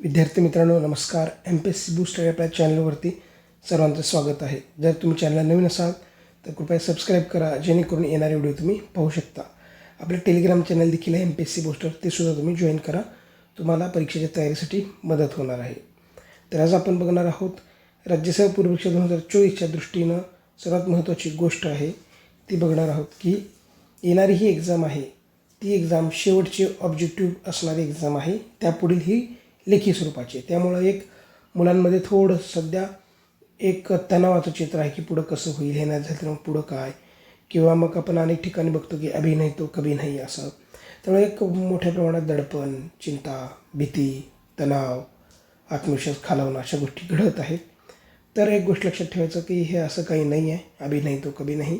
विद्यार्थी मित्रांनो नमस्कार. M P S C booster आपल्या चॅनलवरती सर्वांचं स्वागत आहे. जर तुम्ही चॅनलला नवीन असाल तर कृपया सबस्क्राईब करा जेणेकरून येणारे व्हिडिओ तुम्ही पाहू शकता. आपलं टेलिग्राम चॅनल देखील आहे M P S C booster ते सुद्धा तुम्ही जॉईन करा. तुम्हाला परीक्षेच्या तयारीसाठी मदत होणार आहे. तर आज आपण बघणार आहोत राज्यसेवा पूर्वपरीक्षा दोन हजार चोवीसच्या दृष्टीनं सर्वात महत्त्वाची गोष्ट आहे. ती बघणार आहोत की येणारी ही एक्झाम आहे ती एक्झाम शेवटची ऑब्जेक्टिव्ह असणारी एक्झाम आहे. त्यापुढील ही लेखी स्वरूपाची त्यामुळं एक मुलांमध्ये थोडं सध्या एक तणावाचं चित्र आहे की पुढं कसं होईल हे नाही झालं तर मग पुढं काय? किंवा मग आपण अनेक ठिकाणी बघतो की अभि नाही तो कभी नाही असं. त्यामुळे एक मोठ्या प्रमाणात दडपण चिंता भीती तणाव आत्मविश्वास खालावणं अशा गोष्टी घडत आहेत. तर एक गोष्ट लक्षात ठेवायचं की हे असं काही नाही आहे. अभी नाही तो कभी नहीं.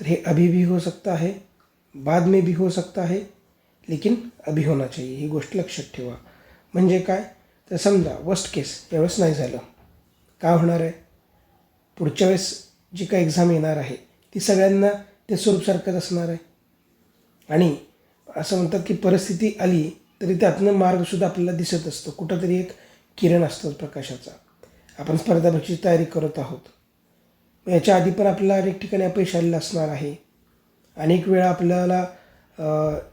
तर हे अभी भी हो सकता है बाद में भी हो सकता है लेकिन अभी होना चाहिए. ही गोष्ट लक्षात ठेवा. म्हणजे काय? तर समजा वस्ट केस यावेळेस नाही झालं. काय होणार आहे? पुढच्या वेळेस जी काय एक्झाम येणार आहे ती सगळ्यांना ते स्वरूपसारखंच असणार आहे. आणि असं म्हणतात की परिस्थिती आली तरी त्यातनं मार्गसुद्धा आपल्याला दिसत असतो. कुठंतरी एक किरण असतो प्रकाशाचा. आपण स्पर्धा परीक्षेची तयारी करत आहोत. याच्या आधी पण आपल्याला अनेक ठिकाणी अपयश आलेलं असणार आहे. अनेक वेळा आपल्याला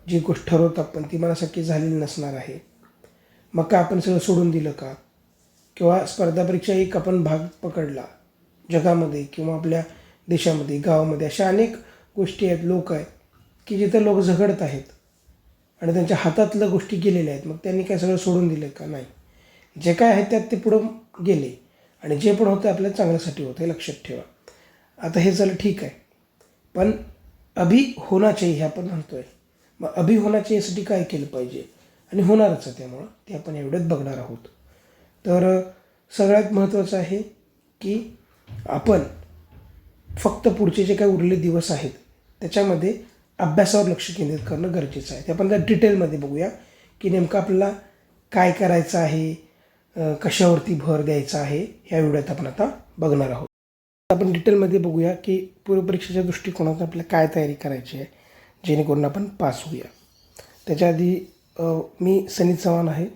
जी गोष्ट ठरवतो आपण ती मनासारखी झालेली नसणार आहे. मग का आपण सगळं सोडून दिलं का? किंवा स्पर्धा परीक्षा एक आपण भाग पकडला जगामध्ये किंवा आपल्या देशामध्ये गावामध्ये अशा अनेक गोष्टी आहेत लोक आहेत की जिथं लोक झगडत आहेत आणि त्यांच्या हातातल्या गोष्टी गेलेल्या आहेत मग त्यांनी काय सगळं सोडून दिलं का? नाही. जे काय आहे त्यात ते पुढं गेले आणि जे पण होतं आपल्या चांगल्यासाठी होतं हे लक्षात ठेवा. आता हे झालं ठीक आहे. पण अभि होना चाहिए हे आपण म्हणतो आहे मग अभि होना चाहिए यासाठी काय केलं पाहिजे? आणि होणारच आहे त्यामुळं. ते आपण एवढंच बघणार आहोत. तर सगळ्यात महत्त्वाचं आहे की आपण फक्त पुढचे जे काही उरलेले दिवस आहेत त्याच्यामध्ये अभ्यासावर लक्ष केंद्रित करणं गरजेचं आहे. ते आपण त्या डिटेलमध्ये बघूया की नेमकं आपल्याला काय करायचं आहे कशावरती भर द्यायचा आहे ह्या व्हिडिओत आपण आता बघणार आहोत. आपण डिटेलमध्ये बघूया की पूर्वपरीक्षेच्या दृष्टिकोनातून आपल्याला काय तयारी करायची आहे जेणेकरून आपण पास होऊया. त्याच्या आधी मी सनी चव्हाण आहे.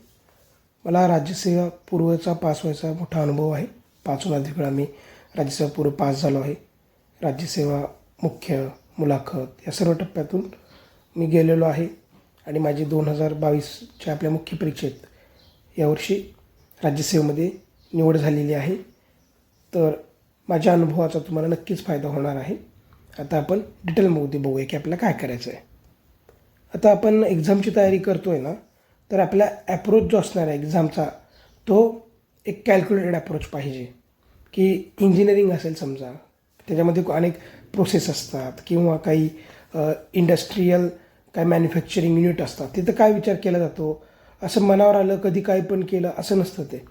मला राज्यसेवा पूर्वचा पास व्हायचा मोठा अनुभव आहे. पाचून अधिक वेळा मी राज्यसेवा पूर्व पास झालो आहे. राज्यसेवा मुख्य मुलाखत या सर्व टप्प्यातून मी गेलेलो आहे. आणि माझी दोन हजार बावीसच्या आपल्या मुख्य परीक्षेत यावर्षी राज्यसेवेमध्ये निवड झालेली आहे. तर माझ्या अनुभवाचा तुम्हाला नक्कीच फायदा होणार आहे. आता आपण डिटेलमध्ये बघूया की आपल्याला काय करायचं आहे आता आपण एक्झामची तयारी करतो आहे ना तर आपला ॲप्रोच जो असणार आहे एक्झामचा तो एक कॅल्क्युलेटेड ॲप्रोच पाहिजे. की इंजिनिअरिंग असेल समजा त्याच्यामध्ये अनेक प्रोसेस असतात किंवा काही इंडस्ट्रीयल काय मॅन्युफॅक्चरिंग युनिट असतात तिथं काय विचार केला जातो? असं मनावर आलं कधी काय पण केलं असं नसतं ते.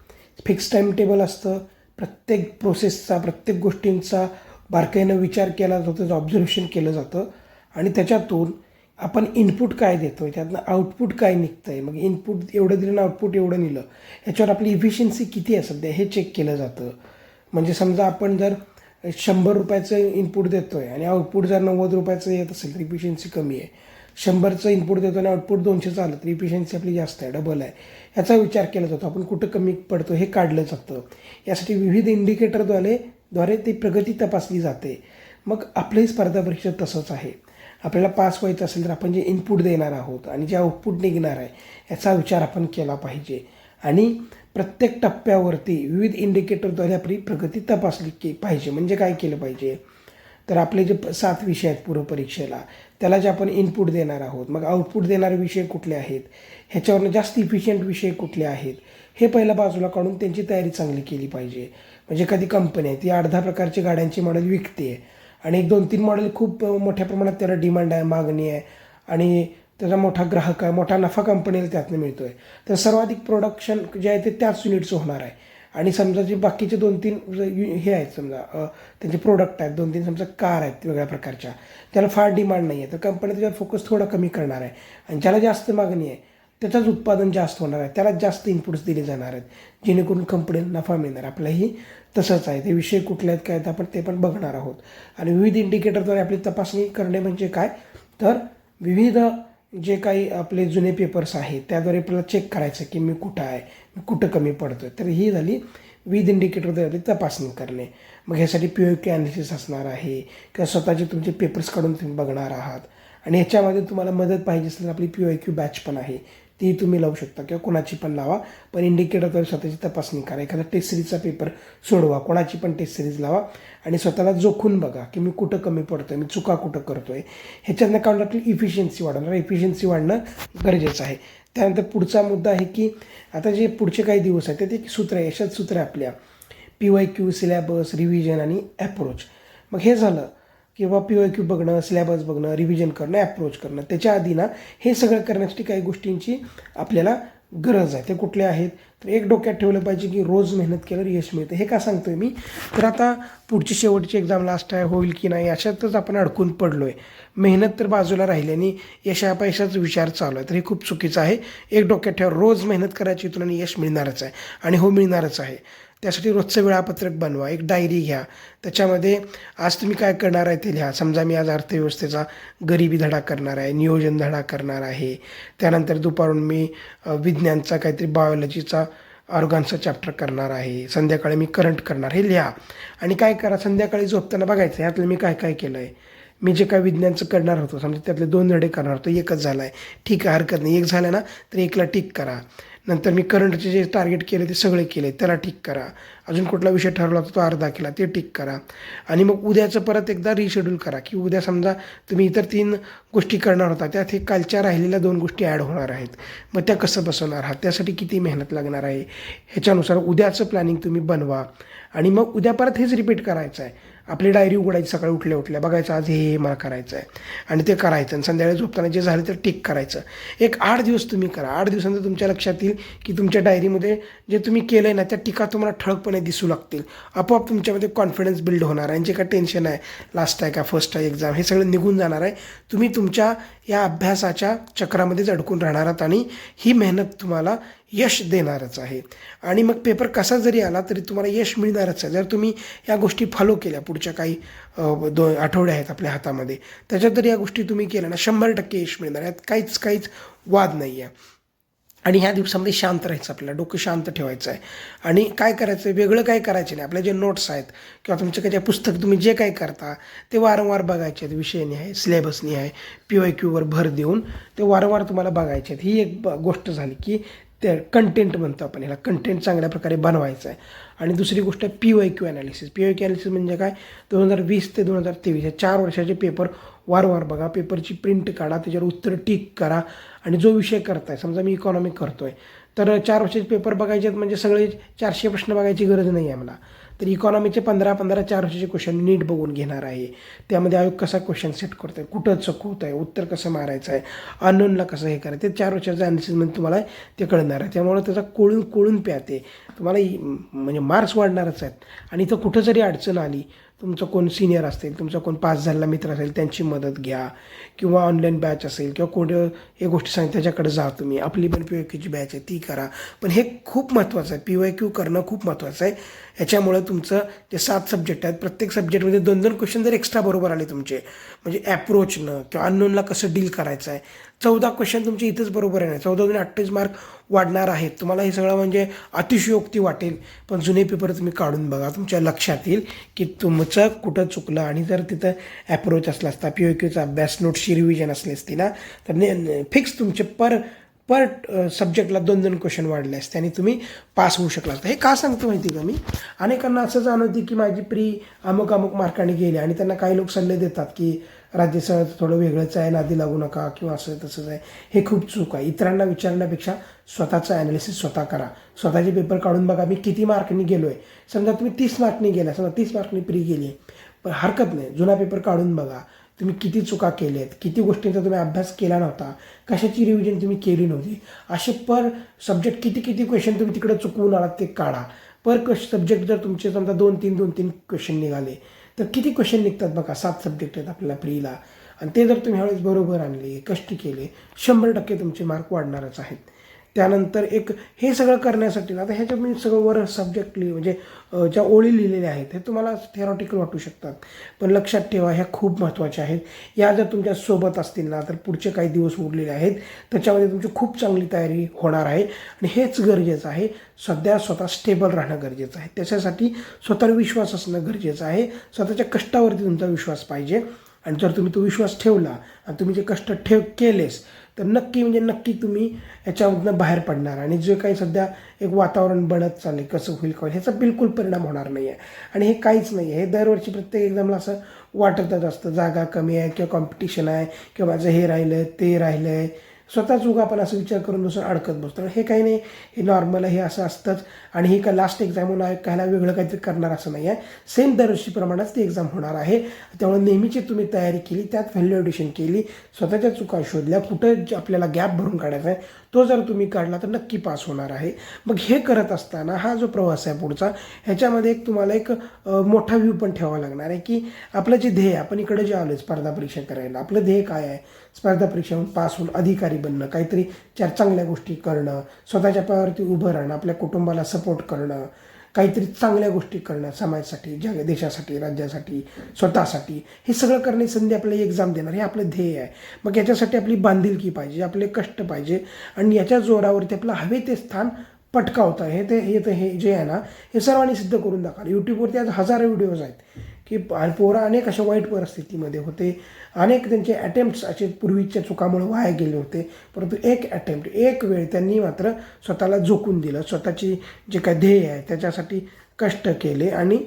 फिक्स टाईम टेबल असतं प्रत्येक प्रोसेसचा प्रत्येक गोष्टींचा बारकाईनं विचार केला जातो त्याचं ऑब्झर्वेशन केलं जातं आणि त्याच्यातून आपण इनपुट काय देतो आहे त्यातनं आउटपुट काय निघतं आहे मग इनपुट एवढं दिलं ना आउटपुट एवढं निलं ह्याच्यावर आपली इफिशियन्सी किती आहे सध्या हे चेक केलं जातं. म्हणजे समजा आपण जर शंभर रुपयाचं इनपुट देतो आहे आणि आउटपुट जर नव्वद रुपयाचं येत असेल तर इफिशियन्सी कमी आहे. शंभरचं इनपुट देतो आणि आउटपुट दोनशेचं आलं तर इफिशियन्सी आपली जास्त आहे डबल आहे. याचा विचार केला जातो आपण कुठं कमी पडतो हे काढलं जातं. यासाठी विविध इंडिकेटरद्वारे द्वारे ती प्रगती तपासली जाते. मग आपलंही स्पर्धा परीक्षा तसंच आहे. आपल्याला पास व्हायचं असेल तर आपण जे इनपुट देणार आहोत आणि जे आउटपुट निघणार आहे याचा विचार आपण केला पाहिजे. आणि प्रत्येक टप्प्यावरती विविध इंडिकेटरद्वारे आपली प्रगती तपासली की पाहिजे. म्हणजे काय केलं पाहिजे? तर आपले जे सात विषय आहेत पूर्वपरीक्षेला त्याला जे आपण इनपुट देणार आहोत मग आउटपुट देणारे विषय कुठले आहेत? ह्याच्यावरनं जास्त इफिशियंट विषय कुठले आहेत? हे पहिल्या बाजूला काढून त्यांची तयारी चांगली केली पाहिजे. म्हणजे एखादी कंपनी आहे ती अर्धा प्रकारची गाड्यांची मॉडेल विकते आहे आणि एक दोन तीन मॉडेल खूप मोठ्या प्रमाणात त्याला डिमांड आहे मागणी आहे. आणि त्याचा मोठा ग्राहक आहे मोठा नफा कंपनीला त्यातनं मिळतो आहे तर सर्वाधिक प्रोडक्शन जे आहे ते त्याच युनिटचं होणार आहे. आणि समजा जे बाकीचे दोन तीन हे आहेत समजा त्यांचे प्रोडक्ट आहेत दोन तीन समजा कार आहेत वेगळ्या प्रकारच्या त्याला फार डिमांड नाही आहे तर कंपनी त्याच्यावर फोकस थोडा कमी करणार आहे. आणि ज्याला जास्त मागणी आहे त्याचंच उत्पादन जास्त होणार आहे. त्याला जास्त इनपुट्स दिले जाणार आहेत. जेणेकरून कंपनीला नफा मिळणार आपल्याही तसंच आहे. ते विषय कुठले आहेत काय आहेत आपण ते पण बघणार आहोत. आणि विविध इंडिकेटरद्वारे आपली तपासणी करणे म्हणजे काय? तर विविध जे काही आपले जुने पेपर्स आहेत त्याद्वारे आपल्याला चेक करायचं की मी कुठं आहे मी कुठं कमी पडतो तर ही झाली विद इंडिकेटरद्वारे तपासणी करणे. मग ह्यासाठी पी ओ क्यू ॲनालिसिस असणार आहे किंवा स्वतःचे तुमचे पेपर्स काढून तुम्ही बघणार आहात. आणि ह्याच्यामध्ये तुम्हाला मदत पाहिजे असेल तर आपली पी ओ क्यू बॅच पण आहे. ती तुम्ही लावू शकता किंवा कोणाची पण लावा. पण इंडिकेटरद्वारे स्वतःची तपासणी करा. एखादा टेस्ट सिरीजचा पेपर सोडवा. कोणाची पण टेस्ट सिरीज लावा. आणि स्वतःला जोखून बघा की मी कुठं कमी पडतो आहे मी चुका कुठं करतो आहे ह्याच्यातनं काढून आपली इफिशियन्सी वाढवणार इफिशियन्सी वाढणं गरजेचं आहे. त्यानंतर पुढचा मुद्दा आहे की आता जे पुढचे काही दिवस आहेत ते सूत्र आहे. यशात सूत्र आहे आपल्या P Y Q syllabus revision आणि ॲप्रोच मग हे झालं. किंवा पी वाय क्यू बघणं सिलेबस बघणं रिव्हिजन करणं ॲप्रोच करणं त्याच्या आधी ना हे सगळं करण्यासाठी काही गोष्टींची आपल्याला गरज आहे. ते कुठले आहेत? तर एक डोक्यात ठेवलं पाहिजे की रोज मेहनत केल्यावर यश मिळतं. हे का सांगतोय मी? तर आता पुढची शेवटची एक्झाम लास्ट आहे होईल की नाही अशातच आपण अडकून पडलो आहे मेहनत तर बाजूला राहिली आणि यश विचार चालू आहे. तर हे खूप चुकीचं आहे. एक डोक्यात ठेवा रोज मेहनत करायची इथून आणि यश मिळणारच आहे. आणि हो मिळणारच आहे. त्यासाठी रोजचं वेळापत्रक बनवा एक डायरी घ्या. त्याच्यामध्ये आज तुम्ही काय करणार आहे ते लिहा. समजा मी आज अर्थव्यवस्थेचा गरिबी धडा करणार आहे नियोजन धडा करणार आहे. त्यानंतर दुपारून मी विज्ञानचा काहीतरी बायोलॉजीचा ऑर्गानचा चॅप्टर करणार आहे. संध्याकाळी मी करंट करणार. हे लिहा. आणि काय करा संध्याकाळी झोपताना बघायचं ह्यातलं मी काय काय केलं आहे मी जे काय विज्ञानचं करणार होतो समजा त्यातले दोन धडे करणार होतो एकच झाला आहे ठीक आहे हरकत नाही. एक झालं ना तर एकला टिक करा. नंतर मी करंटचे जे टार्गेट केले ते सगळे केले त्याला टिक करा. अजून कुठला विषय ठरवला होता तो अर्धा केला ते टिक करा. आणि मग उद्याचं परत एकदा रिशेड्यूल करा की उद्या समजा तुम्ही इतर तीन गोष्टी करणार होता त्यात हे कालच्या राहिलेल्या दोन गोष्टी ॲड होणार आहेत. मग त्या कसं बसवणार आहात? त्यासाठी किती मेहनत लागणार आहे? ह्याच्यानुसार उद्याचं प्लॅनिंग तुम्ही बनवा. आणि मग उद्या परत हेच रिपीट करायचं आहे. आपली डायरी उघडायची सकाळी उठल्या उठल्या बघायचं आज हे हे मला करायचं आहे आणि ते करायचं आणि संध्याकाळी झोपताना जे झालं ते टिक करायचं. एक आठ दिवस तुम्ही करा. आठ दिवसानंतर तुमच्या लक्षात येईल की तुमच्या डायरीमध्ये जे तुम्ही केलं आहे ना त्या टीका तुम्हाला ठळकपणे दिसू लागतील. आपोआप तुमच्यामध्ये कॉन्फिडन्स बिल्ड होणार आहे. आणि जे काय टेन्शन आहे लास्ट आहे का फर्स्ट आहे एक्झाम हे सगळं निघून जाणार आहे. तुम्ही तुमच्या या अभ्यासाच्या चक्रामध्येच अडकून राहणार आहात आणि ही मेहनत तुम्हाला यश देणारच आहे. आणि मग पेपर कसा जरी आला तरी तुम्हाला यश मिळणारच आहे. जर तुम्ही या गोष्टी फॉलो केल्या पुढच्या काही दो आठवडे आहेत आपल्या हातामध्ये त्याच्यात जर या गोष्टी तुम्ही केल्या ना शंभर टक्के यश मिळणार यात काहीच काहीच वाद नाही आहे आणि ह्या दिवसामध्ये शांत राहायचं आपल्याला डोकं शांत ठेवायचं आहे. आणि काय करायचं आहे वेगळं काय करायचं नाही. आपले जे नोट्स आहेत किंवा तुमचे काही जे पुस्तक तुम्ही जे काय करता ते वारंवार बघायचे आहेत. विषयनी आहे सिलेबसनी आहे पी वाय क्यूवर भर देऊन ते वारंवार तुम्हाला बघायचे आहेत. ही एक गोष्ट झाली की ते कंटेंट म्हणतो आपण ह्याला. कंटेंट चांगल्या प्रकारे बनवायचं आहे. आणि दुसरी गोष्ट आहे P Y Q analysis P Y Q analysis म्हणजे काय? दोन हजार वीस ते दोन हजार तेवीस या चार वर्षाचे पेपर वारंवार बघा. पेपरची प्रिंट काढा त्याच्यावर उत्तर टिक करा. आणि जो विषय करताय समजा मी इकॉनॉमिक आहे तर चार वर्षाचे पेपर बघायचे आहेत म्हणजे सगळे चारशे प्रश्न बघायची गरज नाही आहे मला तर इकॉनॉमीचे पंधरा पंधरा चार वर्षाचे क्वेश्चन नीट बघून घेणार आहे. त्यामध्ये आयोग कसा क्वेश्चन सेट करतो आहे कुठं चकवत आहे उत्तर कसं मारायचं आहे अननोनला कसं हे करायचं ते चार वर्षाचं अनालिसिसमध्ये तुम्हाला ते कळणार आहे. त्यामुळे त्याचा कोळून कोळून प्याते. तुम्हाला म्हणजे मार्क्स वाढणारच आहेत. आणि इथं कुठं जरी अडचण आली तुमचं कोण सिनियर असतील तुमचा कोण पास झालेला मित्र असेल त्यांची मदत घ्या. किंवा ऑनलाईन बॅच असेल किंवा कोण हे गोष्टी सांग त्याच्याकडे जा तुम्ही. आपली पण पी वाय क्यूची बॅच आहे ती करा. पण हे खूप महत्त्वाचं आहे. पी वाय क्यू करणं खूप महत्त्वाचं आहे. याच्यामुळं तुमचं जे सात सब्जेक्ट आहेत प्रत्येक सब्जेक्टमध्ये दोन दोन क्वेश्चन जर एक्स्ट्रा बरोबर आले तुमचे म्हणजे ॲप्रोचनं किंवा अननोनला कसं डील करायचं आहे चौदा क्वेश्चन तुमचे इथंच बरोबर आहे चौदा दोन अठ्ठावीस मार्क वाढणार आहेत. तुम्हाला हे सगळं म्हणजे अतिशयोक्ती वाटेल. पण जुने पेपर तुम्ही काढून बघा. तुमच्या लक्षात येईल की तुमचं कुठं चुकलं आणि जर तिथं ॲप्रोच असला असता पी ओ क्यूचा अभ्यास नोट्सची रिव्हिजन असली असती ना तर फिक्स तुमचे पर पर सब्जेक्टला दोन दोन क्वेश्चन वाढले असते आणि तुम्ही पास होऊ शकला असता. हे का सांगतो माहिती का मी? अनेकांना असं जाणवते की माझी प्री अमुक अमुक मार्काने गेली आणि त्यांना काही लोक सल्ले देतात की राज्यसभा थोडं वेगळंच आहे नादी लागू नका किंवा असं तसंच आहे. हे खूप चूक आहे. इतरांना विचारण्यापेक्षा स्वतःचं ॲनालिसिस स्वतः करा. स्वतःचे पेपर काढून बघा मी किती मार्कनी गेलो आहे समजा तुम्ही तीस मार्कनी गेला समजा तीस मार्कनी प्री गेली पण हरकत नाही. जुना पेपर काढून बघा. तुम्ही किती चुका केल्यात? किती गोष्टींचा तुम्ही अभ्यास केला नव्हता? कशाची रिव्हिजन तुम्ही केली नव्हती? असे पर सब्जेक्ट किती किती क्वेश्चन तुम्ही तिकडे चुकवून आलात ते काढा. पर क्वेश्चन सब्जेक्ट जर तुमचे समजा दोन तीन दोन तीन क्वेश्चन निघाले तर किती क्वेश्चन निघतात बघा सात सब्जेक्ट आहेत आपल्याला प्रीला आणि ते जर तुम्ही ह्यावेळेस बरोबर आणले कष्ट केले शंभर टक्के तुमचे मार्क वाढणारच आहेत. त्यानंतर एक हे सगळं करण्यासाठी ना आता ह्याच्या मी सगळं वर सब्जेक्ट लिहि म्हणजे ज्या ओळी लिहिलेल्या आहेत हे तुम्हाला थेरॉटिकल वाटू शकतात. पण लक्षात ठेवा ह्या खूप महत्त्वाच्या आहेत. या जर तुमच्यासोबत असतील ना तर पुढचे काही दिवस उरलेले आहेत. त्याच्यामध्ये तुमची खूप चांगली तयारी होणार आहे. आणि हेच गरजेचं आहे. सध्या स्वतः स्टेबल राहणं गरजेचं आहे. त्याच्यासाठी स्वतःवर विश्वास असणं गरजेचं आहे. स्वतःच्या कष्टावरती तुमचा विश्वास पाहिजे. आणि जर तुम्ही तो विश्वास ठेवला आणि तुम्ही जे कष्ट ठेव केलेस तर नक्की म्हणजे नक्की तुम्ही याच्यामधनं बाहेर पडणार. आणि जे काही सध्या एक वातावरण बनत चालले कसं होईल काय ह्याचा बिलकुल परिणाम होणार नाही आहे आणि हे काहीच नाही आहे हे दरवर्षी प्रत्येक एक्झामला असं वाटतच असतं. जागा कमी आहे किंवा कॉम्पिटिशन आहे किंवा माझं हे राहिलं ते राहिलं आहे स्वतःच उगा आपण असं विचार करून दुसरं अडकत बसतो. हे काही नाही हे नॉर्मल आहे हे असं असतंच. आणि ही का लास्ट एक्झाम होणार कायला वेगळं काहीतरी करणार असं नाही आहे. सेम दरवर्षीप्रमाणेच ती एक्झाम होणार आहे. त्यामुळे नेहमीची तुम्ही तयारी केली त्यात व्हॅल्युएडिशन केली स्वतःच्या चुका शोधल्या कुठं जे आपल्याला गॅप भरून काढायचा आहे तो जर तुम्ही काढला तर नक्की पास होणार आहे. मग हे करत असताना हा जो प्रवास आहे पुढचा ह्याच्यामध्ये एक तुम्हाला एक मोठा व्ह्यू पण ठेवावा लागणार आहे की आपलं जे ध्येय आपण इकडे जे आलो स्पर्धा परीक्षा करायला आपलं ध्येय काय आहे? स्पर्धा परीक्षा पास होऊन अधिकारी बनणं काहीतरी चार चांगल्या गोष्टी करणं स्वतःच्या पायावरती उभं राहणं आपल्या कुटुंबाला सपोर्ट करणं काहीतरी चांगल्या गोष्टी करणं समाजासाठी जग देशासाठी राज्यासाठी स्वतःसाठी हे सगळं करण्याची संधी आपल्याला एक्झाम देणार हे आपलं ध्येय आहे. मग याच्यासाठी आपली बांधिलकी पाहिजे आपले कष्ट पाहिजे आणि याच्या जोरावरती आपलं हवे ते स्थान पटकावतं. हे ते हे ते हे जे आहे ना हे सर्वांनी सिद्ध करून दाखवा. यूट्यूबवरती आज हजारो व्हिडिओज आहेत. की पोरं अनेक अशा वाईट परिस्थितीमध्ये होते. अनेक त्यांचे अटेम्प्ट्स असे पूर्वीच्या चुकामुळे वाया गेले होते. परंतु एक अटेम्प्ट एक वेळ त्यांनी मात्र स्वतःला झोकून दिलं. स्वतःची जे काय ध्येय आहे त्याच्यासाठी कष्ट केले आणि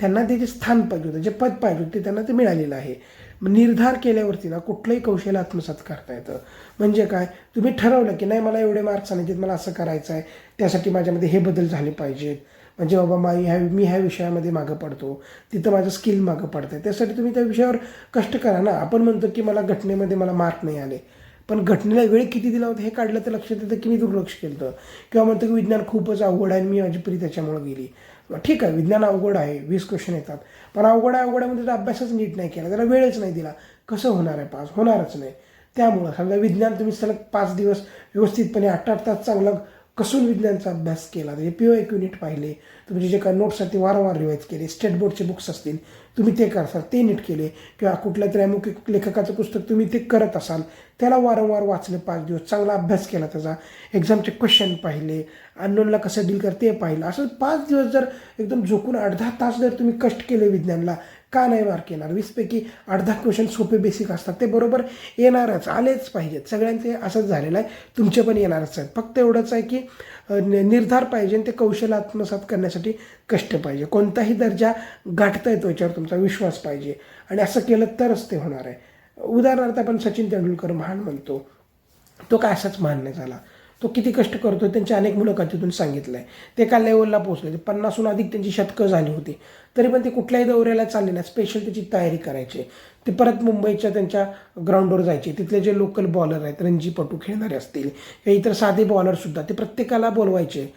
त्यांना ते जे स्थान पाहिजे होतं जे पद पाहिजे होतं ते त्यांना ते मिळालेलं आहे. मग निर्धार केल्यावरती ना कुठलंही कौशल्य आत्मसात करता येतं. म्हणजे काय? तुम्ही ठरवलं की नाही मला एवढे मार्क्स आणायचे मला असं करायचं आहे त्यासाठी माझ्यामध्ये हे बदल झाले पाहिजेत. म्हणजे बाबा मा ह्या मी ह्या विषयामध्ये मागं पडतो तिथं माझं स्किल मागं पडतं आहे त्यासाठी तुम्ही त्या विषयावर कष्ट करा ना. आपण म्हणतो की मला घटनेमध्ये मला मार्क नाही आले. पण घटनेला वेळ किती दिला होता हे काढलं तर लक्षात येतं की मी दुर्लक्ष केलं होतं किंवा म्हणतो की विज्ञान खूपच अवघड आहे आणि मी माझी प्री त्याच्यामुळे गेली. ठीक आहे विज्ञान अवघड आहे वीस क्वेश्चन येतात. पण अवघड आहे अवघडामध्ये त्याचा अभ्यासच नीट नाही केला. त्याला वेळच नाही दिला. कसं होणार आहे पास? होणारच नाही. त्यामुळं समजा विज्ञान तुम्ही सलग पाच दिवस व्यवस्थितपणे आठ आठ तास चांगलं कसून विज्ञानचा अभ्यास केला? त्याचे पी ओ एक युनिट पाहिले. तुमचे जे काय नोट्स आहेत ते वारंवार रिवाईज केले. स्टेट बोर्डचे बुक्स असतील तुम्ही ते करसाल ते नीट केले. किंवा कुठल्या तरी अमुक लेखकाचं पुस्तक तुम्ही ते करत असाल त्याला वारंवार वाचले पाच दिवस. चांगला अभ्यास केला त्याचा. एक्झामचे क्वेश्चन पाहिले. अननोनला कसं डील कर ते पाहिलं. असं पाच दिवस जर एकदम झोकून अर्धा तास जर तुम्ही कष्ट केले विज्ञानला का नाही मार्क येणार वीसपैकी आठ दहा क्वेश्चन सोपे बेसिक असतात. ते बरोबर येणारच आलेच पाहिजेत. सगळ्यांचे असंच झालेलं आहे. तुमचे पण येणारच आहेत. फक्त एवढंच आहे की नि- निर्धार पाहिजे आणि ते कौशल्य आत्मसात करण्यासाठी कष्ट पाहिजे. कोणताही दर्जा गाठता येतो याच्यावर तुमचा विश्वास पाहिजे. आणि असं केलं तरच ते होणार आहे. उदाहरणार्थ आपण सचिन तेंडुलकर महान म्हणतो. तो काय असाच महान नाही झाला? तो किती कष्ट करतो त्यांच्या अनेक मुलाखतीतून सांगितलं आहे ते एका लेवलला पोहोचले ते पन्नासहून अधिक त्यांची शतकं झाली होती. तरी पण ते कुठल्याही दौऱ्याला चालले नाही स्पेशल त्याची तयारी करायची. ते परत मुंबईच्या त्यांच्या ग्राउंडवर जायचे. तिथले जे लोकल बॉलर आहेत रणजीपटू खेळणारे असतील किंवा इतर साधे बॉलरसुद्धा ते प्रत्येकाला बोलवायचे.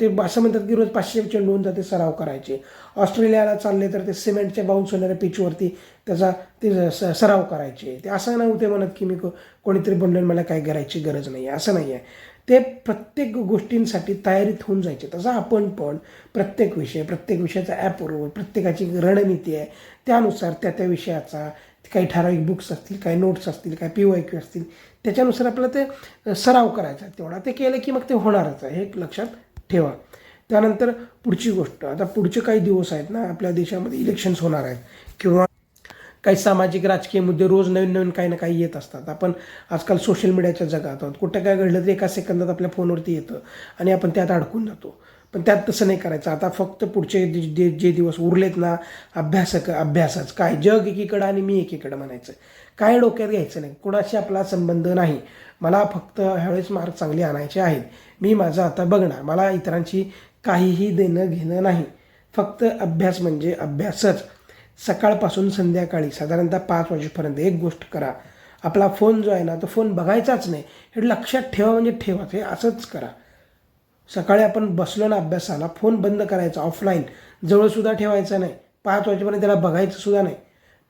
ते असं म्हणतात की रोज पाचशे चेंडून जाते सराव करायचे. ऑस्ट्रेलियाला चालले तर ते सिमेंटच्या बाउन्स होणाऱ्या पिचवरती त्याचा ते स सराव करायचे. ते असं नव्हते म्हणत की मी को कोणीतरी बनलं मला काय करायची गरज नाही. आहे असं नाही आहे. ते प्रत्येक गोष्टींसाठी तयारीत होऊन जायचे. तसं आपण पण प्रत्येक विषय प्रत्येक विषयाचा ॲपवर प्रत्येकाची रणनीती आहे त्यानुसार त्या त्या विषयाचा काही ठराविक बुक्स असतील काही नोट्स असतील काही पी वाय क्यू असतील त्याच्यानुसार आपल्याला ते सराव करायचा. तेवढा ते केलं की मग ते होणारच आहे. हे एक लक्षात ठेवा. त्यानंतर पुढची गोष्ट. आता पुढचे काही दिवस आहेत ना आपल्या देशामध्ये इलेक्शन्स होणार आहेत. किंवा काही सामाजिक राजकीय मुद्दे रोज नवीन नवीन काही ना काही येत असतात. आपण आजकाल सोशल मीडियाच्या जगात आहोत. कुठं काय घडलं तर एका सेकंदात आपल्या फोनवरती येतं आणि आपण त्यात अडकून जातो. पण त्यात तसं नाही करायचं. आता फक्त पुढचे जे जे- दिवस उरलेत ना अभ्यासक अभ्यासच. काय? जग एकीकडं आणि मी एकीकडं म्हणायचं काय डोक्यात घ्यायचं नाही. कुणाशी आपला संबंध नाही. मला फक्त ह्यावेळेस मार्क चांगले आणायचे आहेत. मी माझं आता बघणार. मला इतरांची काहीही देणं घेणं नाही. फक्त अभ्यास म्हणजे अभ्यासच. सकाळपासून संध्याकाळी साधारणतः पाच वाजेपर्यंत एक गोष्ट करा. आपला फोन जो आहे ना तो फोन बघायचाच नाही. हे लक्षात ठेवा म्हणजे ठेवा हे असंच करा. सकाळी आपण बसलो ना अभ्यासाला फोन बंद करायचा ऑफलाईन जवळसुद्धा ठेवायचा नाही. पाच वाजेपर्यंत त्याला बघायचं सुद्धा नाही.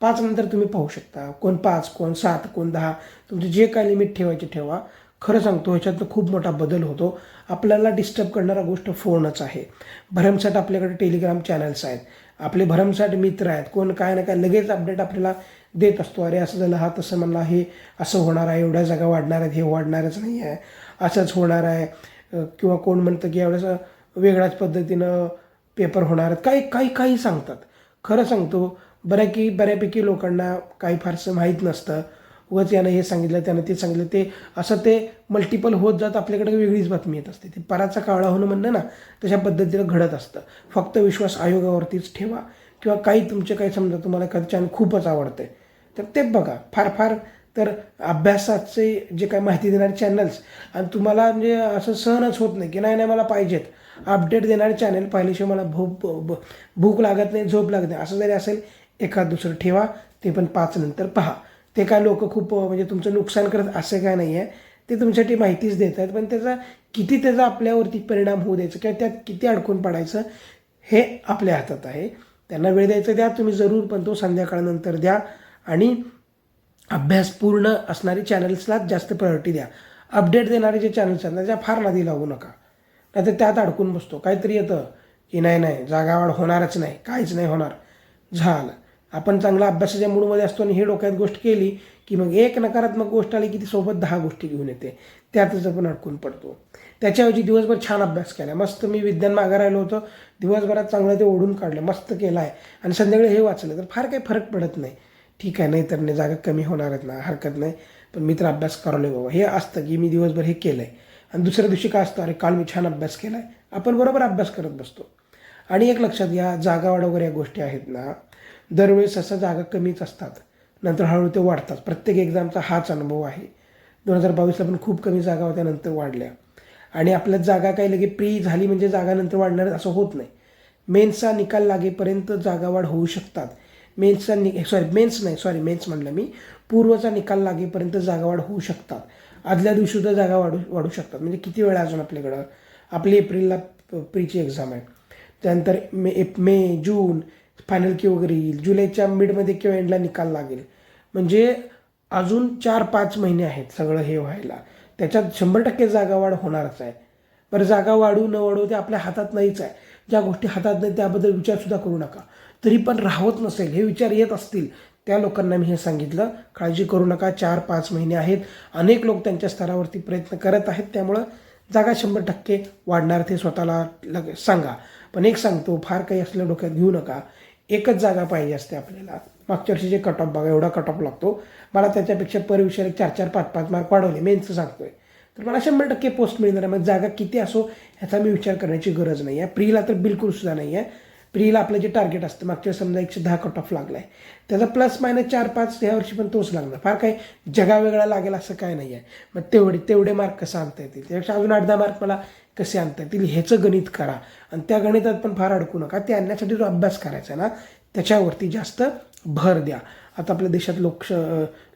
पाच नंतर तुम्ही पाहू शकता. कोण पाच कोण सात कोण दहा. तुमचे जे काय लिमिट ठेवायचे ठेवा. खरं सांगतो ह्याच्यातनं खूप मोठा बदल होतो. आपल्याला डिस्टर्ब करणारा गोष्ट फोनच आहे. भरमसाठ आपल्याकडे टेलिग्राम चॅनल्स आहेत. आपले भरमसाठ मित्र आहेत. कोण काय ना काय लगेच अपडेट आपल्याला देत असतो. अरे असं झालं हा तसं म्हणला हे असं होणार आहे एवढ्या जागा वाढणार आहेत हे वाढणारच नाही आहे. असंच होणार आहे. किंवा कोण म्हणतं की एवढ्याच वेगळ्याच पद्धतीनं पेपर होणार आहेत. काही काही काही सांगतात. खरं सांगतो बऱ्याकी बऱ्यापैकी लोकांना काही फारसं माहीत नसतं. उगाच यानं हे सांगितलं त्यानं ते सांगितलं ते असं ते मल्टिपल होत जात आपल्याकडे वेगळीच बातमी येत असते. ते पराचा कावळा होणं म्हणणं ना तशा पद्धतीनं घडत असतं. फक्त विश्वास आयोगावरतीच ठेवा किंवा काही तुमचे काही समजा तुम्हाला एखादं चॅनल खूपच आवडते तर ते बघा. फार फार तर अभ्यासाचे जे काही माहिती देणारे चॅनल्स आणि तुम्हाला म्हणजे असं सहनच होत नाही की नाही नाही मला पाहिजेत. अपडेट देणारे चॅनल पाहिल्याशिवाय मला भूक ब- भूक लागत नाही झोप लागत नाही. असं जरी असेल एखाद दुसरं ठेवा ते पण पाच नंतर पहा. ते काय लोक खूप म्हणजे तुमचं नुकसान करत असं काय नाही आहे ते तुमच्यासाठी माहितीच देत आहेत पण त्याचा किती त्याचा आपल्यावरती परिणाम होऊ द्यायचा किंवा त्यात किती अडकून पडायचं हे आपल्या हातात आहे. त्यांना वेळ द्यायचा द्या तुम्ही जरूर पण तो संध्याकाळनंतर द्या. आणि अभ्यास पूर्ण असणारी चॅनल्सलाच जास्त प्रायोरिटी द्या. अपडेट देणारे जे चॅनल्स आहेत ना त्या फार नादी लागू नका. नाही तर त्यात अडकून बसतो. काहीतरी येतं की नाही नाही जागावाढ होणारच नाही काहीच नाही होणार. झालं. आपण चांगला अभ्यासाच्या मूडमध्ये असतो आणि हे डोक्यात गोष्ट केली की मग एक नकारात्मक गोष्ट आली की ती सोबत दहा गोष्टी घेऊन येते. त्यातच आपण अडकून पडतो. त्याच्याऐवजी दिवसभर छान अभ्यास केला. मस्त मी विज्ञान मागं राहिलो होतो. दिवसभरात चांगलं ते ओढून काढलं. मस्त केलं आहे आणि संध्याकाळी हे वाचलं तर फार काही फरक पडत नाही. ठीक आहे नाही तर नाही जागा कमी होणार आहेत ना हरकत नाही. पण मी तर अभ्यास करावले बाबा. हे असतं की मी दिवसभर हे केलं आहे आणि दुसऱ्या दिवशी काय असतं? अरे काल मी छान अभ्यास केला आहे आपण बरोबर अभ्यास करत बसतो. आणि एक लक्षात घ्या जागा वाढ वगैरे या गोष्टी आहेत ना दरवेळेस असं जागा कमीच असतात. नंतर हळूहळू ते वाढतात. प्रत्येक एक्झामचा हाच अनुभव आहे. दोन हजार बावीसला पण खूप कमी जागा होत्या नंतर वाढल्या. आणि आपल्या जागा काही लगे प्री झाली म्हणजे जागा नंतर वाढणार असं होत नाही. मेन्सचा निकाल लागेपर्यंत जागा वाढ होऊ शकतात. मेन्सचा नि सॉरी मेन्स नाही सॉरी मेन्स म्हणलं मी. पूर्वचा निकाल लागेपर्यंत जागा वाढ होऊ शकतात. आदल्या दिवशीसुद्धा जागा वाढू वाढू शकतात. म्हणजे किती वेळा अजून आपल्याकडं? आपली एप्रिलला प्रीची एक्झाम आहे. त्यानंतर मे एप मे जून फायनल की वगैरे येईल. जुलैच्या मिडमध्ये किंवा एंडला निकाल लागेल. म्हणजे अजून चार पाच महिने आहेत सगळं हे व्हायला. त्याच्यात शंभर टक्के जागा वाढ होणारच आहे. बरं जागा वाढू न वाढू ते आपल्या हातात नाहीच आहे. ज्या गोष्टी हातात नाही त्याबद्दल विचारसुद्धा करू नका. तरी पण राहत नसेल हे विचार येत असतील त्या लोकांना मी हे सांगितलं. काळजी करू नका चार पाच महिने आहेत. अनेक लोक त्यांच्या स्तरावरती प्रयत्न करत आहेत. त्यामुळं जागा शंभर टक्के वाढणार ते स्वतःला लग सांगा. पण एक सांगतो फार काही असलं डोक्यात घेऊ नका. एकच जागा पाहिजे असते आपल्याला. मागच्या वर्षीचे कट ऑफ बघा एवढा कट ऑफ लागतो. मला त्याच्यापेक्षा पर विषयाला चार चार पाच पाच मार्क वाढवले मेनचं सांगतोय. तर मला शंभर टक्के पोस्ट मिळणार आहे. मग जागा किती असो ह्याचा मी विचार करण्याची गरज नाही आहे प्रीला तर बिलकुल सुद्धा नाही आहे प्रीला आपलं जे टार्गेट असतं मागच्या वेळेस समजा एकशे दहा कट ऑफ लागला आहे त्याचा प्लस मायनस चार पाच ह्या वर्षी पण तोच लागणार. फार काही जगा वेगळा लागेल असं काय नाही आहे मग तेवढे तेवढे मार्क कसं आणता येतील? त्यापेक्षा अजून आठ दहा मार्क मला कसे आणता येतील ह्याचं गणित करा. आणि त्या गणितात पण फार अडकू नका. ते आणण्यासाठी जो अभ्यास करायचा आहे ना त्याच्यावरती जास्त भर द्या. आता आपल्या देशात लोकश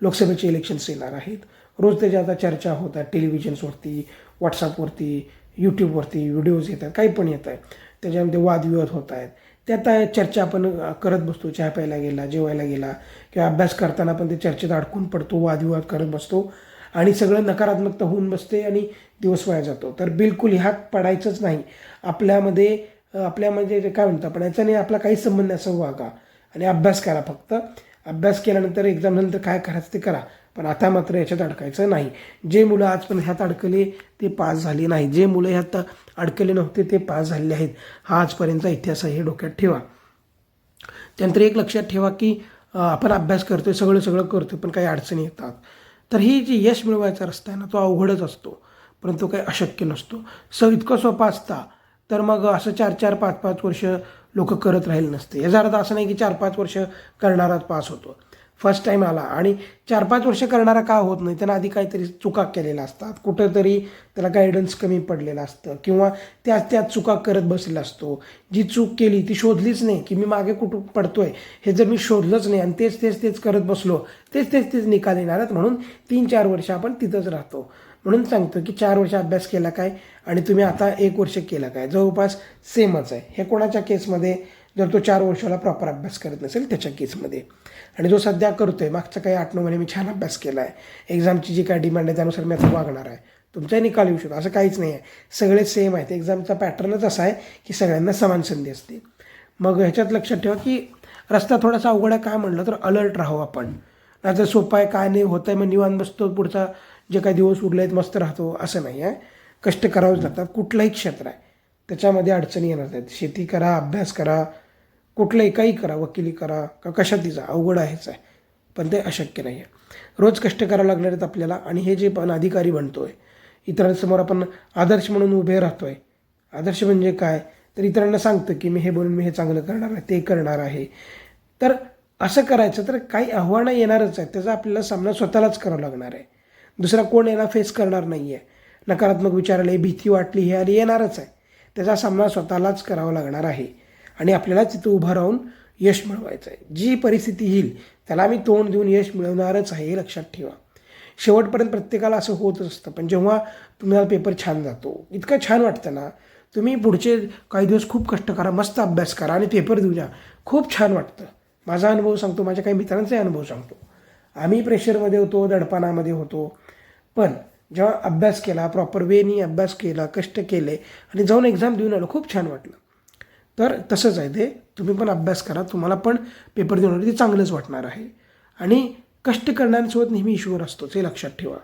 लोकसभेचे इलेक्शन्स येणार आहेत. रोज त्याच्या आता चर्चा होत आहेत टेलिव्हिजन्सवरती व्हॉट्सअपवरती यूट्यूबवरती व्हिडिओज येत आहेत काही पण येत आहे. त्याच्यामध्ये वादविवाद होत आहेत. त्यात चर्चा आपण करत बसतो चहा प्यायला गेला जेवायला गेला किंवा अभ्यास करताना पण ते चर्चेत अडकून पडतो वादविवाद करत बसतो आणि सगळं नकारात्मकता होऊन बसते आणि दिवस वाया जातो. तर बिलकुल ह्यात पडायचंच नाही. आपल्यामध्ये आपल्या म्हणजे काय म्हणतो आपण याच्याने आपला काही संबंध नाही असं वागा. आणि अभ्यास करा फक्त. अभ्यास केल्यानंतर एक्झाम नंतर काय करायचं ते करा. पण आता मात्र याच्यात अडकायचं नाही. जे मुलं आजपर्यंत ह्यात अडकले ते पास झाले नाही. जे मुलं ह्यात अडकले नव्हते ते पास झालेले आहेत. हा आजपर्यंतचा इतिहास आहे हे डोक्यात ठेवा. त्यानंतर एक लक्षात ठेवा की आपण अभ्यास करतोय सगळं सगळं करतोय पण काही अडचणी येतात. तर ही जी यश मिळवायचा रस्ता आहे ना तो अवघडच असतो. परंतु काही अशक्य नसतो. स इतकं सोपा असता तर मग असं चार चार पाच पाच वर्ष लोक करत राहिले नसते. याचा अर्थ असं नाही की चार पाच वर्ष करणाराच पास होतो. फर्स्ट टाईम आला. आणि चार पाच वर्ष करणारा का होत नाही? त्यांना आधी काहीतरी चुका केलेल्या असतात. कुठंतरी त्याला गायडन्स कमी पडलेलं असतं. किंवा त्याच त्याच चुका करत बसलेला असतो. जी चूक केली ती शोधलीच नाही की मी मागे कुठं पडतोय. हे जर मी शोधलंच नाही आणि तेच तेच तेच करत बसलो तेच तेच तेच निकाल येणार आहेत म्हणून तीन चार वर्ष आपण तिथंच राहतो. म्हणून सांगतो की चार वर्ष अभ्यास केला काय? आणि तुम्ही आता एक वर्ष केला काय? जवळपास सेमच आहे. हे कोणाच्या केसमध्ये जर तो चार वर्षाला प्रॉपर अभ्यास करत नसेल त्याच्या केसमध्ये आणि जो सध्या करतो आहे मागचं काही आठ नऊ महिने मी छान अभ्यास केला आहे एक्झामची जी काय डिमांड आहे त्यानुसार मी आता वागणार आहे. तुमचा निकाल येऊ शकतो असं काहीच नाही आहे सगळे सेम आहेत. एक्झामचा पॅटर्नच असा आहे की सगळ्यांना समान संधी असते. मग ह्याच्यात लक्षात ठेवा की रस्ता थोडासा अवघड आहे काय म्हणलं तर अलर्ट राहू आपण. नाहीतर सोपं आहे काय नाही होतं आहे मग निवांत बसतो पुढचा जे काही दिवस उरले आहेत मस्त राहतो असं नाही आहे कष्ट करावेच लागतात. कुठलंही क्षेत्र आहे. त्याच्यामध्ये अडचणी येणार आहेत शेती करा अभ्यास करा कुठलंही काही करा वकिली करा का कशातही जा अवघड आहेच आहे. पण ते अशक्य नाही आहे रोज कष्ट करावं लागणार आहेत आपल्याला आणि हे जे पण अधिकारी बनतो आहे इतरांसमोर आपण आदर्श म्हणून उभे राहतो आहे आदर्श म्हणजे काय? तर इतरांना सांगतं की मी हे बोलून मी हे चांगलं करणार आहे ते करणार आहे. तर असं करायचं तर काही आव्हानं येणारच आहेत. त्याचा आपल्याला सामना स्वतःलाच करावा लागणार आहे. दुसरा कोण याला फेस करणार नाही आहे नकारात्मक विचाराला भीती वाटली हे आली येणारच आहे. त्याचा सामना स्वतःलाच करावा लागणार आहे. आणि आपल्याला तिथं उभं राहून यश मिळवायचं आहे जी परिस्थिती येईल त्याला आम्ही तोंड देऊन यश मिळवणारच आहे हे लक्षात ठेवा. शेवटपर्यंत प्रत्येकाला असं होतच असतं. पण जेव्हा तुम्हाला पेपर छान जातो इतकं छान वाटतं ना तुम्ही पुढचे काही दिवस खूप कष्ट करा मस्त अभ्यास करा आणि पेपर देऊ द्या खूप छान वाटतं. माझा अनुभव सांगतो माझ्या काही मित्रांचाही अनुभव सांगतो. आम्ही प्रेशरमध्ये होतो दडपणामध्ये होतो. पण जेव्हा अभ्यास केला प्रॉपर वेनी अभ्यास केला कष्ट केले आणि जाऊन एक्झाम देऊन आलो खूप छान वाटलं. तर तसंच आहे ते. तुम्ही पण अभ्यास करा. तुम्हाला पण पेपर देऊन ते चांगलंच वाटणार आहे. आणि कष्ट करणाऱ्यांसोबत नेहमी ईश्वर असतोच हे लक्षात ठेवा.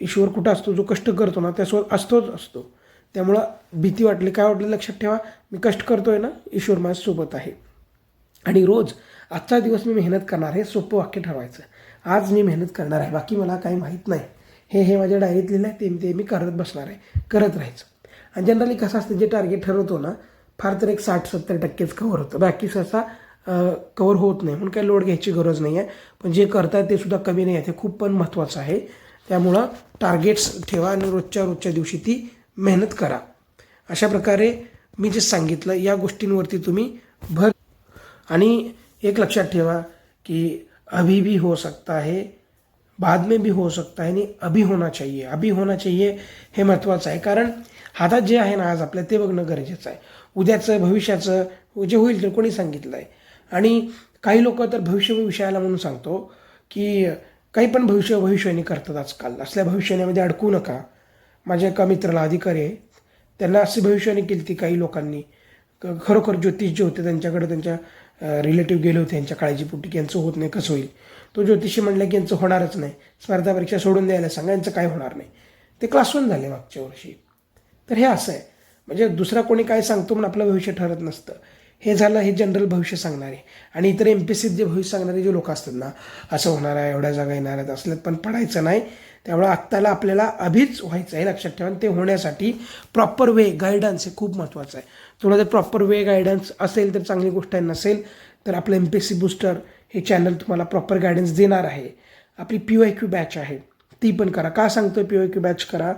ईश्वर कुठं असतो? जो कष्ट करतो ना त्यासोबत असतोच असतो. त्यामुळं भीती वाटली काय वाटलं लक्षात ठेवा. मी कष्ट करतो आहे ना ईश्वर माझ्यासोबत आहे. आणि रोज आजचा दिवस मी मेहनत करणार हे सोपं वाक्य ठरवायचं. आज मी मेहनत करणार आहे. बाकी मला काही माहीत नाही. हे हे माझ्या डायरीत लिहिलं आहे ते ते मी करत बसणार आहे. करत राहायचं. आणि जनरली कसं असतं जे टार्गेट ठरवतो ना फार तर एक साठ सत्तर टक्केच कवर होतं. बाकी सहसा कवर होत नाही. म्हणून काही लोड घ्यायची गरज नाही आहे पण जे करताय ते सुद्धा कमी नाही आहे. ते खूप पण महत्त्वाचं आहे. त्यामुळं टार्गेट्स ठेवा आणि रोजच्या रोजच्या दिवशी ती मेहनत करा. अशा प्रकारे मी जे सांगितलं या गोष्टींवरती तुम्ही भर आणि एक लक्षात ठेवा की अभी भी हो सकता है बाद में भी हो सकता है आणि अभी होना चाहिए। अभी होना चाहिए हे महत्त्वाचं आहे कारण हातात जे आहे ना आज आपल्या ते बघणं गरजेचं आहे. उद्याचं भविष्याचं जे होईल ते कोणी सांगितलं आहे आणि काही लोक तर भविष्य विषयाला म्हणून सांगतो की काही पण भविष्य भविष्यवाणी करतात आजकाल. असल्या भविष्यवाणीमध्ये अडकू नका. माझ्या एका मित्राला अधिकारी आहे. त्यांना अशी भविष्यवाणी केली ती काही लोकांनी. खरोखर ज्योतिष जे होते त्यांच्याकडे त्यांच्या रिलेटिव्ह गेले होते यांच्या काळजीपोटी की यांचं होत नाही कसं होईल? तो ज्योतिषी म्हणलं की यांचं होणारच नाही. स्पर्धा परीक्षा सोडून द्यायला सांगा यांचं काय होणार नाही? ते क्लास वन झाले मागच्या वर्षी. तर हे असं आहे. म्हणजे दुसरा कोणी काय सांगतो म्हणून आपलं भविष्य ठरत नसतं. हे झालं हे जनरल भविष्य सांगणारे. आणि इतर एम पी सीत जे भविष्य सांगणारे जे लोक असतात ना असं होणार आहे एवढ्या जागा येणार आहेत असल्यात पण पडायचं नाही. त्यामुळे आत्ताला आपल्याला अभिच व्हायचं आहे लक्षात ठेवा. ते होण्यासाठी प्रॉपर वे गायडन्स हे खूप महत्त्वाचं आहे. तुला जर प्रॉपर वे गायडन्स असेल तर चांगली गोष्ट आहे. नसेल तर आपलं M P S C booster हे चॅनल तुम्हाला प्रॉपर गायडन्स देणार आहे. आपली पी वाय क्यू बॅच आहे ती पण करा. का सांगतो पी वाय क्यू बॅच करा?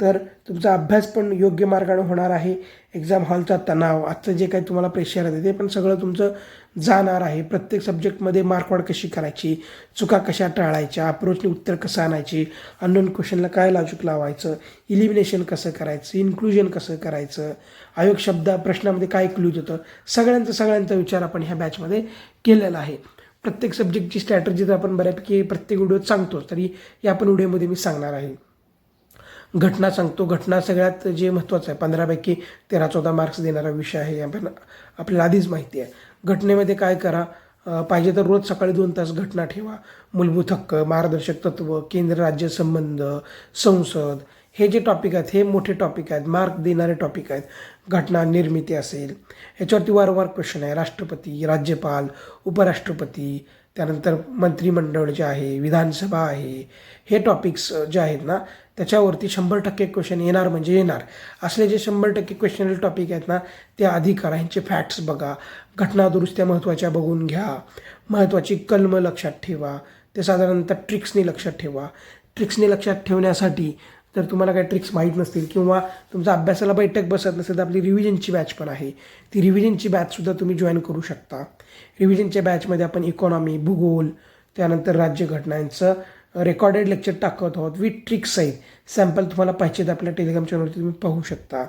तर तुमचा अभ्यास पण योग्य मार्गाने होणार आहे. एक्झाम हॉलचा तणाव आजचं जे काही तुम्हाला प्रेशर आहे ते पण सगळं तुमचं जाणार आहे. प्रत्येक सब्जेक्टमध्ये मार्कवाढ कशी करायची चुका कशा टाळायच्या अप्रोचने उत्तर कसं आणायची अननोन क्वेश्चनला काय लॉजिक लावायचं इलिमिनेशन कसं करायचं इन्क्लुजन कसं करायचं आयोग शब्द प्रश्नामध्ये काय क्लूज होतं सगळ्यांचा सगळ्यांचा विचार आपण ह्या बॅचमध्ये केलेला आहे. प्रत्येक सब्जेक्टची स्ट्रॅटर्जी तर आपण बऱ्यापैकी प्रत्येक व्हिडिओत सांगतोच तरी या पण व्हिडिओमध्ये मी सांगणार आहे. घटना सांगतो. घटना सगळ्यात जे महत्त्वाचं आहे. पंधरापैकी तेरा चौदा मार्क्स देणारा विषय आहे. आपण आपल्याला आधीच माहिती आहे. घटनेमध्ये काय करा. पाहिजे तर रोज सकाळी दोन तास घटना ठेवा. मूलभूत हक्क मार्गदर्शक तत्व केंद्र राज्य संबंध संसद. हे जे टॉपिक आहेत हे मोठे टॉपिक आहेत. मार्क देणारे टॉपिक आहेत. घटना निर्मिती असेल. याच्यावरती वारंवार क्वेश्चन आहे. राष्ट्रपती राज्यपाल उपराष्ट्रपती त्यानंतर मंत्रिमंडळ जे आहे विधानसभा आहे. हे टॉपिक्स जे आहेत ना त्याच्यावरती शंभर टक्के क्वेश्चन येणार म्हणजे येणार. असले जे शंभर टक्के क्वेश्चनल टॉपिक आहेत ना ते आधी करा ह्यांचे फॅक्ट्स बघा. घटना दुरुस्त्या महत्त्वाच्या बघून घ्या. महत्त्वाची कलम लक्षात ठेवा. ते साधारणतः ट्रिक्सनी लक्षात ठेवा. ट्रिक्सनी लक्षात ठेवण्यासाठी जर तुम्हाला काही ट्रिक्स माहीत नसतील किंवा तुमचा अभ्यासाला बैठक बसत नसेल तर आपली रिव्हिजनची बॅच पण आहे. ती रिव्हिजनची बॅचसुद्धा तुम्ही जॉईन करू शकता. रिव्हिजनच्या बॅचमध्ये आपण इकॉनॉमी भूगोल त्यानंतर राज्यघटनांचं रेकॉर्डेड लेक्चर टाकत आहोत. विथ ट्रिक्स आहेत. सॅम्पल तुम्हाला पाहिजे तर आपल्या टेलिग्राम चॅनलवरती तुम्ही पाहू शकता.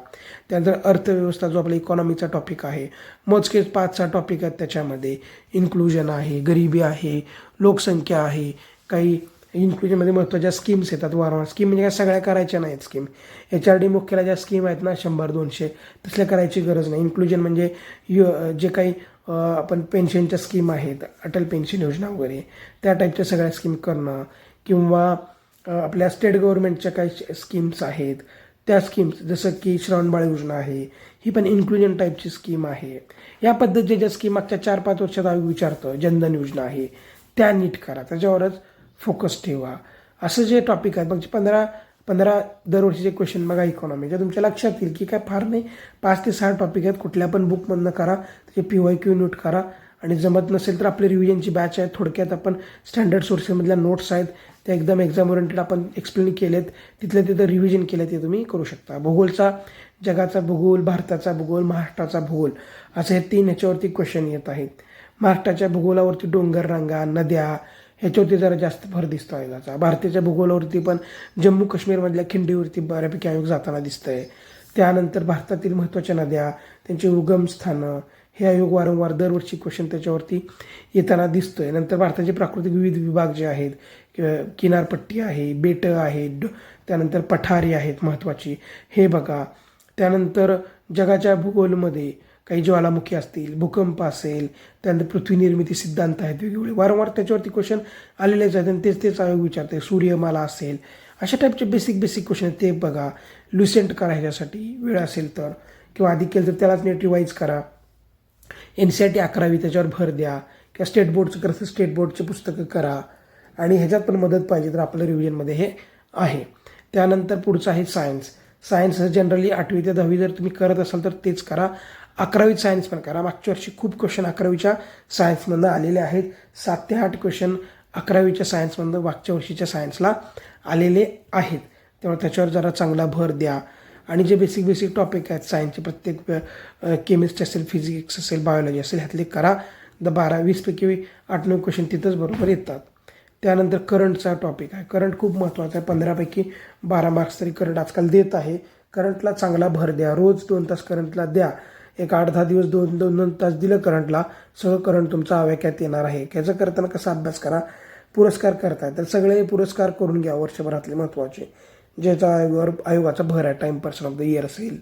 त्यानंतर अर्थव्यवस्था जो आपला इकॉनॉमीचा टॉपिक आहे. मोजकेच पाच सहा टॉपिक आहेत त्याच्यामध्ये. इन्क्लुजन आहे गरिबी आहे लोकसंख्या आहे काही इन्क्लुजनमध्ये महत्त्वाच्या स्कीम्स येतात. वारंवार स्कीम म्हणजे काय? सगळ्या करायच्या नाहीत स्कीम एच आर डी मुख्याला ज्या स्कीम आहेत ना शंभर दोनशे तसल्या करायची गरज नाही. इन्क्लुजन म्हणजे यु जे काही आपण पेन्शनच्या स्कीम आहेत अटल पेन्शन योजना वगैरे त्या टाईपच्या सगळ्या स्कीम करणं किंवा आपल्या स्टेट गव्हर्नमेंटच्या काही स्कीम्स आहेत. त्या स्कीम्स जसं की श्रावणबाळ योजना आहे ही पण इन्क्लुजन टाईपची स्कीम आहे. या पद्धतीच्या ज्या स्कीम मागच्या चार पाच वर्षात आम्ही विचारतो जनधन योजना आहे त्या नीट करा. त्याच्यावरच फोकस ठेवा. असं जे टॉपिक आहेत मग पंधरा पंधरा दरवर्षीचे क्वेश्चन बघा इकॉनॉमी जर तुमच्या लक्षात येईल की काय फार नाही पाच ते सहा टॉपिक आहेत कुठल्या पण बुकमधनं करा त्याचे पी वाय क्यू नोट करा आणि जमत नसेल तर आपली रिव्हिजनची बॅच आहे. थोडक्यात आपण स्टँडर्ड सोर्सेसमधल्या नोट्स आहेत. त्या एकदम एक्झाम ओरिएंटेड आपण एक्सप्लेन केलेत. तिथल्या तिथं रिव्हिजन केलं ते तुम्ही करू शकता. भूगोलचा जगाचा भूगोल भारताचा भूगोल महाराष्ट्राचा भूगोल असे हे तीन ह्याच्यावरती क्वेश्चन येत आहेत. महाराष्ट्राच्या भूगोलावरती डोंगर रांगा नद्या ह्याच्यावरती जरा जास्त भर दिसतो आयोगाचा भारताच्या भूगोलावरती पण जम्मू काश्मीरमधल्या खिंडीवरती बऱ्यापैकी आयोग जाताना दिसतंय. त्यानंतर भारतातील महत्त्वाच्या नद्या त्यांची उगमस्थानं हे आयोग वारंवार दरवर्षी क्वेश्चन त्याच्यावरती येताना दिसतोय. नंतर भारताचे प्राकृतिक विविध विभाग जे आहेत किंवा किनारपट्टी आहे बेटं आहेत ड- त्यानंतर पठारी आहेत महत्त्वाची हे बघा. त्यानंतर जगाच्या भूगोलमध्ये काही ज्वालामुखी असतील भूकंप असेल त्यानंतर पृथ्वी निर्मिती सिद्धांत आहेत वेगवेगळे. वारंवार त्याच्यावरती क्वेश्चन आलेलेच आहेत आणि तेच तेच आयोग विचारते सूर्यमाला असेल अशा टाईपचे बेसिक बेसिक क्वेश्चन आहेत. ते बघा. लुसेंट करा ह्याच्यासाठी. वेळ असेल तर. किंवा आधी केलं तर त्यालाच नेट रिवाईज करा. एन सी आर टी अकरावी त्याच्यावर भर द्या. किंवा स्टेट बोर्डचं करतं स्टेट बोर्डचे पुस्तकं करा. आणि ह्याच्यात पण मदत पाहिजे तर आपलं रिव्हिजनमध्ये हे आहे. त्यानंतर पुढचं आहे सायन्स सायन्स जनरली आठवी ते दहावी जर तुम्ही करत असाल तर तेच करा. अकरावीत सायन्स पण करा. मागच्या वर्षी खूप क्वेश्चन अकरावीच्या सायन्समधनं आलेले आहेत. सात ते आठ क्वेश्चन अकरावीच्या सायन्समधनं मागच्या वर्षीच्या सायन्सला आलेले आहेत. त्यामुळे त्याच्यावर जरा चांगला भर द्या. आणि जे बेसिक बेसिक टॉपिक आहेत सायन्सचे प्रत्येक केमिस्ट्री असेल फिजिक्स असेल बायोलॉजी असेल ह्यातले करा. द बारा वीसपैकी आठ नऊ क्वेश्चन तिथंच बरोबर येतात. त्यानंतर करंटचा टॉपिक आहे. करंट खूप महत्त्वाचा आहे. पंधरापैकी बारा मार्क्स तरी करंट आजकाल देत आहे. करंटला चांगला भर द्या. रोज दोन तास करंटला द्या. एक आठ दहा दिवस दोन दोन दोन तास दिलं करंटला सगळं करंट तुमचा आव्याक्यात येणार आहे. ह्याचं करताना कसा अभ्यास करा? पुरस्कार करताय. तर सगळे पुरस्कार करून घ्या. वर्षभरातले महत्त्वाचे ज्याचा आयोगावर आयोगाचा भर आहे time person of the year असेल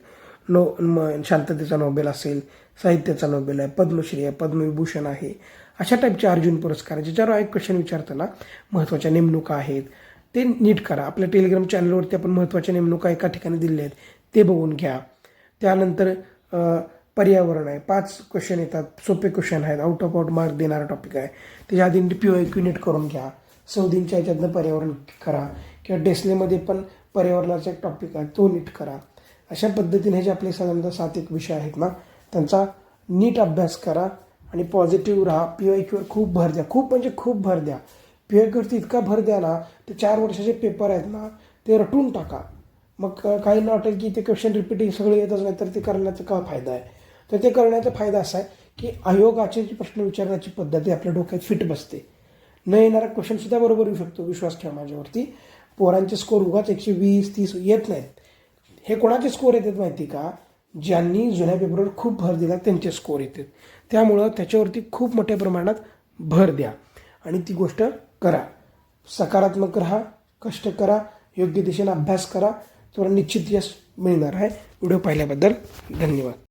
नो म शांततेचा नोबेल असेल साहित्याचा नोबेल आहे पद्मश्री आहे पद्मविभूषण आहे अशा टाईपचे अर्जुन पुरस्कार ज्याच्यावर एक क्वेश्चन विचारताना महत्त्वाच्या नेमणुका आहेत. ते नीट करा. आपल्या टेलिग्राम चॅनलवरती आपण महत्त्वाच्या नेमणुका एका ठिकाणी दिलेल्या आहेत. ते बघून घ्या. त्यानंतर पर्यावरण आहे. पाच क्वेश्चन येतात. सोपे क्वेश्चन आहेत. आउट ऑफ आउट मार्क देणारा टॉपिक आहे. त्याच्या आधी पी ओ क्यू नीट करून घ्या. सौदींच्या ह्याच्यातनं पर्यावरण करा किंवा डेस्लेमध्ये पण पर्यावरणाचा एक टॉपिक आहे तो नीट करा. अशा पद्धतीने हे जे आपले साधारणतः सात एक विषय आहेत ना त्यांचा नीट अभ्यास करा आणि पॉझिटिव्ह राहा. पी आय क्यूवर खूप भर द्या. खूप म्हणजे खूप भर द्या. पी आय क्यूवरती इतका भर द्या ना ते चार वर्षाचे पेपर आहेत ना ते रटून टाका. मग काही काहींना वाटेल की ते क्वेश्चन रिपीटिंग सगळं येतच नाही तर ते करण्याचा काय फायदा आहे? तर ते करण्याचा फायदा असा आहे की आयोगाचे जे प्रश्न विचारण्याची पद्धत आहे आपल्या डोक्यात फिट बसते. न येणारा क्वेश्चनसुद्धा बरोबर येऊ शकतो विश्वास ठेवा माझ्यावरती. पोरांचे स्कोर उगाच एकशे वीस तीस येत नाहीत. हे कोणाचे स्कोर येतात माहिती का? ज्यांनी जुन्या पेपरवर खूप भर दिला त्यांचे स्कोर येतात. त्यामुळं त्याच्यावरती खूप मोठ्या प्रमाणात भर द्या. आणि ती गोष्ट करा. सकारात्मक राहा कष्ट करा योग्य दिशेने अभ्यास करा. तुम्हाला निश्चित यश मिळणार आहे. व्हिडिओ पाहिल्याबद्दल धन्यवाद.